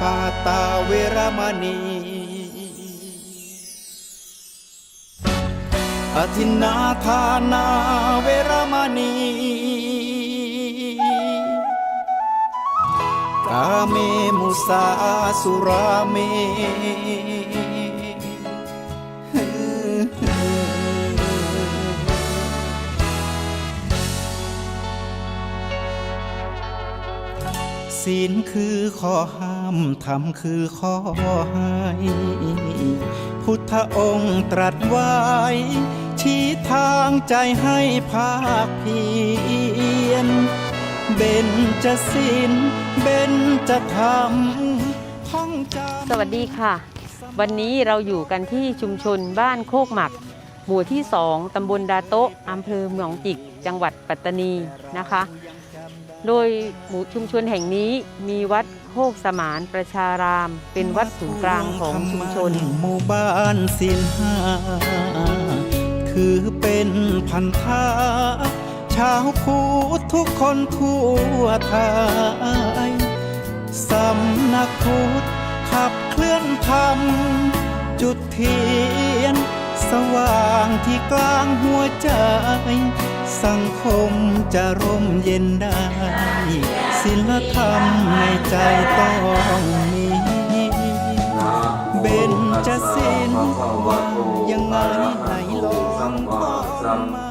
ปาตาเวรมณีอธินาทานาเวรมณี กาเมมุสาสุราเม ศีลคือข้อห้ามธรรมคือข้อให้พุทธองค์ตรัสไว้ ชี้ทางใจให้ภาคเพียรเบนจะศีลเบนจะธรรมท่องจำสวัสดีค่ะ วันนี้เราอยู่กันที่ชุมชนบ้านโคกหมัก หมู่ที่2ตำบลดาโตะอำเภอเมืองจิก จังหวัดปัตตานีนะคะ โดยหมู่ชุมชนแห่งนี้มีวัดโคกสมานประชาราม เป็นวัดศูนย์กลางของชุมชนหมู่บ้านสินห้าถือเป็นพันธะชาวพุทธทุกคนทั่วไทยสำนักพุทธขับเคลื่อนธรรม จุดเทียน สว่างที่กลางหัวใจ สังคมจะร่มเย็นได้ ศิลธรรมในใจต้องมีเบนจะสิ้นว่ายังไงไหนลองขอสัมมา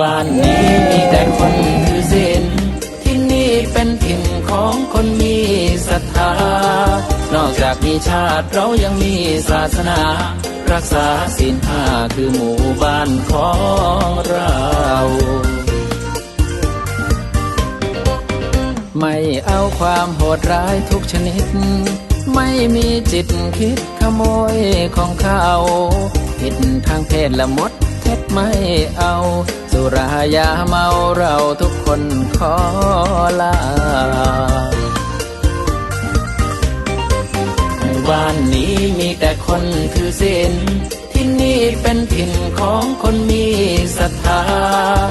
บ้านนี้มีแต่คนคือศีลที่นี่เป็นถิ่นของคนมีศรัทธา นอกจากมีชาติเรายังมีศาสนา รักษาศีลห้าคือหมู่บ้านของเราไม่เอาความโหดร้ายทุกชนิด ไม่มีจิตคิดขโมยของเขาผิดทางเพศละมดเท็จไม่เอา สุรายาเมาเราทุกคนขอลาบ้านนี้มีแต่คนถือศีลที่นี่เป็นถิ่นของคนมีศรัทธา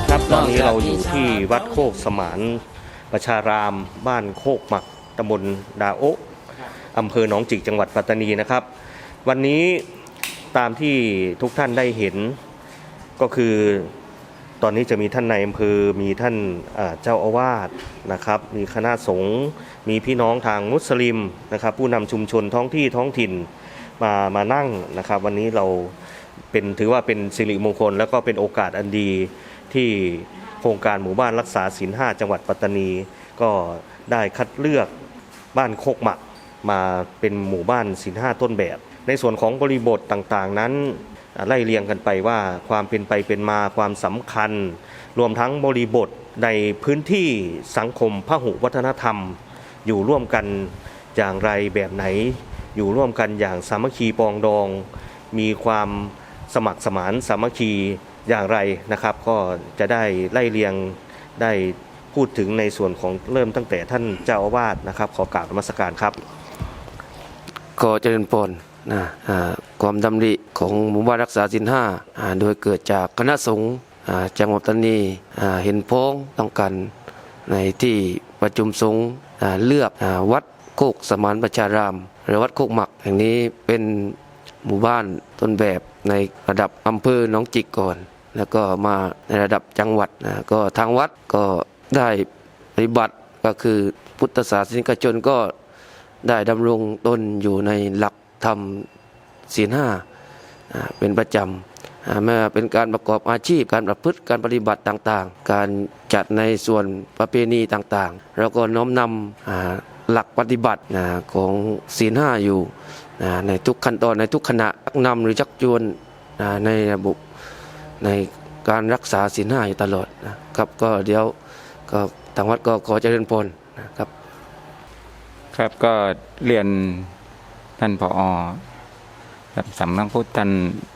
ครับตอนนี้เราอยู่ที่วัดโคกสมานประชารามบ้านโคกหมักตำบลดาโอ อำเภอหนองจิกจังหวัดปัตตานีนะครับ วันนี้ตามที่ทุกท่านได้เห็นก็คือตอนนี้จะมีท่านในายอำเภอ มีท่านเอ่อเจ้าอาวาสนะครับ มีคณะสงฆ์ มีพี่น้องทางมุสลิมนะครับ ผู้นำชุมชนท้องที่ท้องถิ่นมามานั่งนะครับ วันนี้เราเป็นถือว่าเป็นสิริมงคล แล้วก็เป็นโอกาสอันดีที่โครงการหมู่บ้านรักษาศีลห้าจังหวัดปัตตานี ก็ได้คัดเลือกบ้านโคกหมัก มาเป็นหมู่บ้านศีลห้าต้นแบบ ในส่วนของบริบทต่างๆนั้นไล่เรียงกันไปว่าความเป็นไปเป็นมาความสำคัญ รวมทั้งบริบทในพื้นที่สังคมพหุวัฒนธรรม อยู่ร่วมกันอย่างไรแบบไหน อยู่ร่วมกันอย่างสามัคคีปองดอง มีความสมัครสมานสามัคคีอย่างไรนะครับ ก็จะได้ไล่เรียงได้พูดถึงในส่วนของเริ่มตั้งแต่ท่านเจ้าอาวาสนะครับ ขอกราบนมัสการครับ ก็เจริญพรนะความดำริของหมู่บ้านรักษาสินห้าอ่าโดยเกิดจากคณะสงฆ์จังหวัดปัตานีเห็นพ้องต้องกันในที่ประชุมสงฆ์เลือกวัดโคกสมานประชาราม หรือวัดโคกหมักแห่งนี้เป็นหมู่บ้านต้นแบบในระดับอำเภอหนองจิกก่อน แล้วก็มาในระดับจังหวัดก็ทางวัดก็ได้ปฏิบัติก็คือพุทธศาสนิกชนก็ ได้ดำรงตนอยู่ในหลักธรรมศีลห้าเป็นประจำอ่าไม่ว่าเป็นการประกอบอาชีพการประพฤติการปฏิบัติต่างๆ การจัดในส่วนประเพณีต่างๆแล้วก็น้อมนำหลักปฏิบัติของศีลห้าอยู่ในทุกขั้นตอนในทุกขณะชักนำหรือชักชวนในระบบในการรักษาศีลห้าอยู่ตลอดนะครับก็เดี๋ยวก็ทางวัดก็ขอเจริญพรนะครับ ครับก็เรียนท่านผอกับสำนักพุทธท่าน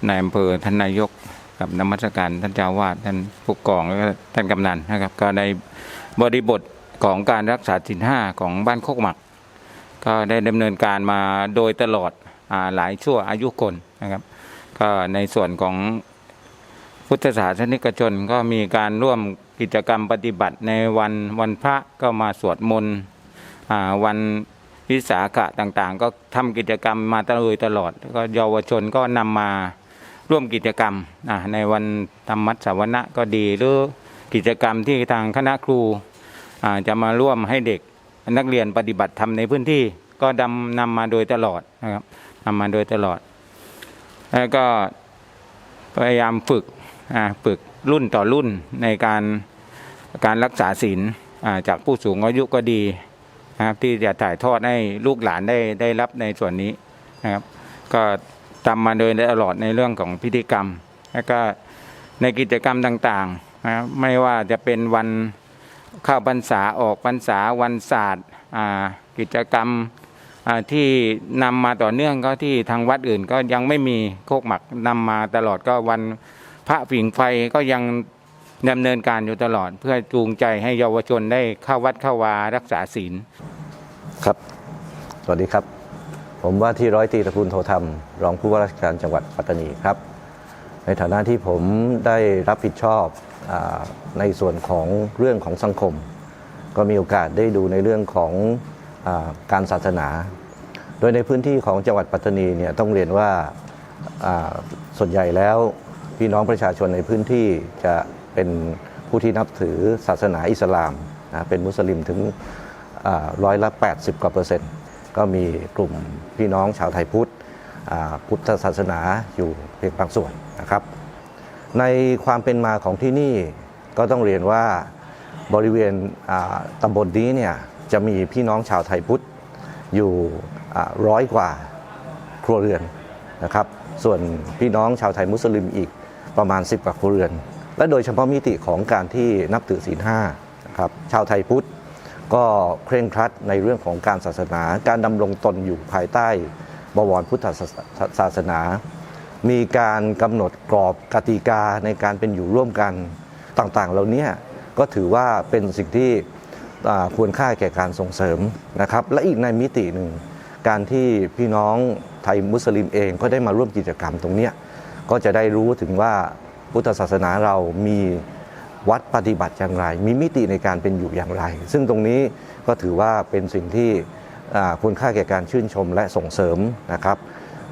นายอำเภอท่านนายกกับนมัสการท่านเจ้าวาดท่านผู้กองแล้วก็ท่านกำนันนะครับ ก็ในบริบทของการรักษาศีลห้าของบ้านโคกหมัก ก็ได้ดำเนินการมาโดยตลอดอหลายชั่วอายุคนนะครับ ก็ในส่วนของพุทธศาสนิกชนก็มีการร่วมกิจกรรมปฏิบัติในวันวันพระก็มาสวดมนต์ วันวิสาขะต่างๆ ก็ทำกิจกรรมมาตลอดตลอดแล้วก็เยาวชนก็นำมาร่วมกิจกรรมในวันธรรมัสสวนะก็ดีหรือกิจกรรมที่ทางคณะครูจะมาร่วมให้เด็กนักเรียนปฏิบัติธรรมในพื้นที่ก็ดำนำมาโดยตลอดนะครับนำมาโดยตลอด แล้วก็พยายามฝึกฝึกรุ่นต่อรุ่นในการการรักษาศีลจากผู้สูงอายุก็ดี นะครับที่จะถ่ายทอดให้ลูกหลานได้ได้รับในส่วนนี้นะครับ ก็ทำมาโดยตลอดในเรื่องของพิธีกรรม แล้วก็ในกิจกรรมต่างๆนะครับไม่ว่าจะเป็นวันเข้าพรรษาออกพรรษาวันศาสตร์กิจกรรมที่นำมาต่อเนื่องก็ที่ทางวัดอื่นก็ยังไม่มีโคกหมักนำมาตลอดก็วันพระผิงไฟก็ยังดำเนินการอยู่ตลอด เพื่อจูงใจให้เยาวชนได้เข้าวัดเข้าวารักษาศีล ครับ สวัสดีครับ ผมว่าที่ร้อยตรีตระกูลโทธรรม รองผู้ว่าราชการจังหวัดปัตตานีครับ ในฐานะที่ผมได้รับผิดชอบอในส่วนของเรื่องของสังคม ก็มีโอกาสได้ดูในเรื่องของอาการศาสนา โดยในพื้นที่ของจังหวัดปัตตานีเนี่ยต้องเรียนว่าาส่วนใหญ่แล้วพี่น้องประชาชนในพื้นที่จะเป็นผู้ที่นับถือศาสนาอิสลามนะเป็นมุสลิมถึง ร้อยละ 80 กว่าเปอร์เซ็นต์ ก็มีกลุ่มพี่น้องชาวไทยพุทธพุทธศาสนาอยู่เพียงบางส่วนนะครับ ในความเป็นมาของที่นี่ก็ต้องเรียนว่าบริเวณตำบลนี้เนี่ยจะมีพี่น้องชาวไทยพุทธอยู่ร้อยกว่าครัวเรือนนะครับ ส่วนพี่น้องชาวไทยมุสลิมอีกประมาณ 10 กว่าครัวเรือน และโดยเฉพาะมิติของการที่นับถือศีลห้านะครับ ชาวไทยพุทธ ก็เคร่งครัดในเรื่องของการศาสนา การดำรงตนอยู่ภายใต้บวรพุทธศาสนา มีการกำหนดกรอบกติกาในการเป็นอยู่ร่วมกันต่างๆเหล่านี้ก็ถือว่าเป็นสิ่งที่ควรค่าแก่การส่งเสริมนะครับ และอีกในมิติหนึ่ง การที่พี่น้องไทยมุสลิมเองก็ได้มาร่วมกิจกรรมตรงนี้ก็จะได้รู้ถึงว่าพุทธศาสนาเรามี วัดปฏิบัติอย่างไร มีมิติในการเป็นอยู่อย่างไร ซึ่งตรงนี้ก็ถือว่าเป็นสิ่งที่คุณค่าแก่การชื่นชมและส่งเสริมนะครับ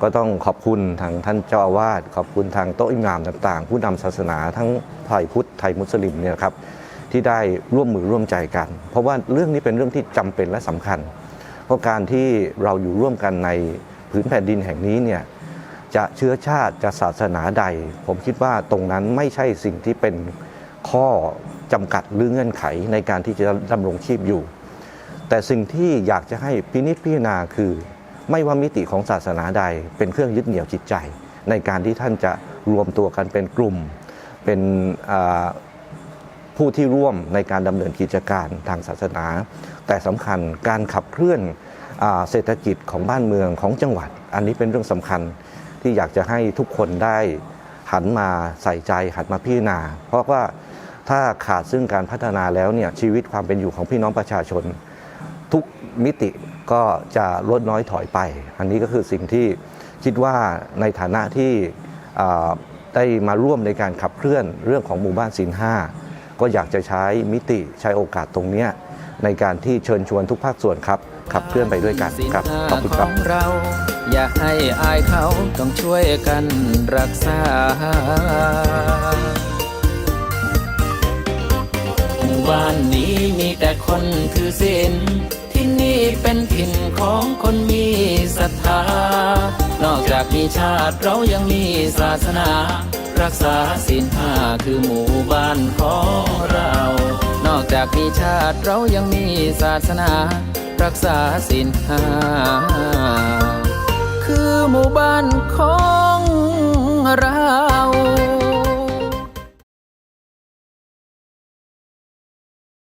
ก็ต้องขอบคุณทางท่านเจ้าอาวาสขอบคุณทางโต๊ะอิหม่ามต่างๆ ผู้นำศาสนาทั้งไทยพุทธไทยมุสลิมเนี่ยครับที่ได้ร่วมมือร่วมใจกัน เพราะว่าเรื่องนี้เป็นเรื่องที่จำเป็นและสำคัญ เพราะการที่เราอยู่ร่วมกันในพื้นแผ่นดินแห่งนี้เนี่ยจะเชื้อชาติจะศาสนาใด ผมคิดว่าตรงนั้นไม่ใช่สิ่งที่เป็น ข้อจำกัดหรือเงื่อนไขในการที่จะดำรงชีพอยู่ แต่สิ่งที่อยากจะให้พินิจพิจารณาคือ ไม่ว่ามิติของศาสนาใดเป็นเครื่องยึดเหนี่ยวจิตใจ ในการที่ท่านจะรวมตัวกันเป็นกลุ่ม เป็นผู้ที่ร่วมในการดำเนินกิจการทางศาสนา แต่สำคัญการขับเคลื่อนเศรษฐกิจของบ้านเมืองของจังหวัด อันนี้เป็นเรื่องสำคัญที่อยากจะให้ทุกคนได้หันมาใส่ใจหันมาพิจารณา เพราะว่า ถ้าขาดซึ่งการพัฒนาแล้วเนี่ยชีวิตความเป็นอยู่ของพี่น้องประชาชน ทุกมิติก็จะลดน้อยถอยไป อันนี้ก็คือสิ่งที่คิดว่าในฐานะที่ได้มาร่วมในการขับเคลื่อนเรื่องของหมู่บ้านสินห้าก็อยากจะใช้มิติใช้โอกาสตรงนี้ในการที่เชิญชวนทุกภาคส่วนครับ ขับเคลื่อนไปด้วยกันครับขอบคุณครับเราอย่าให้อายเขาต้องช่วยกันรักษา บ้านนี้มีแต่คนถือศีลที่นี่เป็นถิ่นของคนมีศรัทธา นอกจากจากมีชาติเรายังมีศาสนา รักษาศีลห้าคือหมู่บ้านของเรา นอกจากมีชาติเรายังมีศาสนา รักษาศีลห้าคือหมู่บ้านของ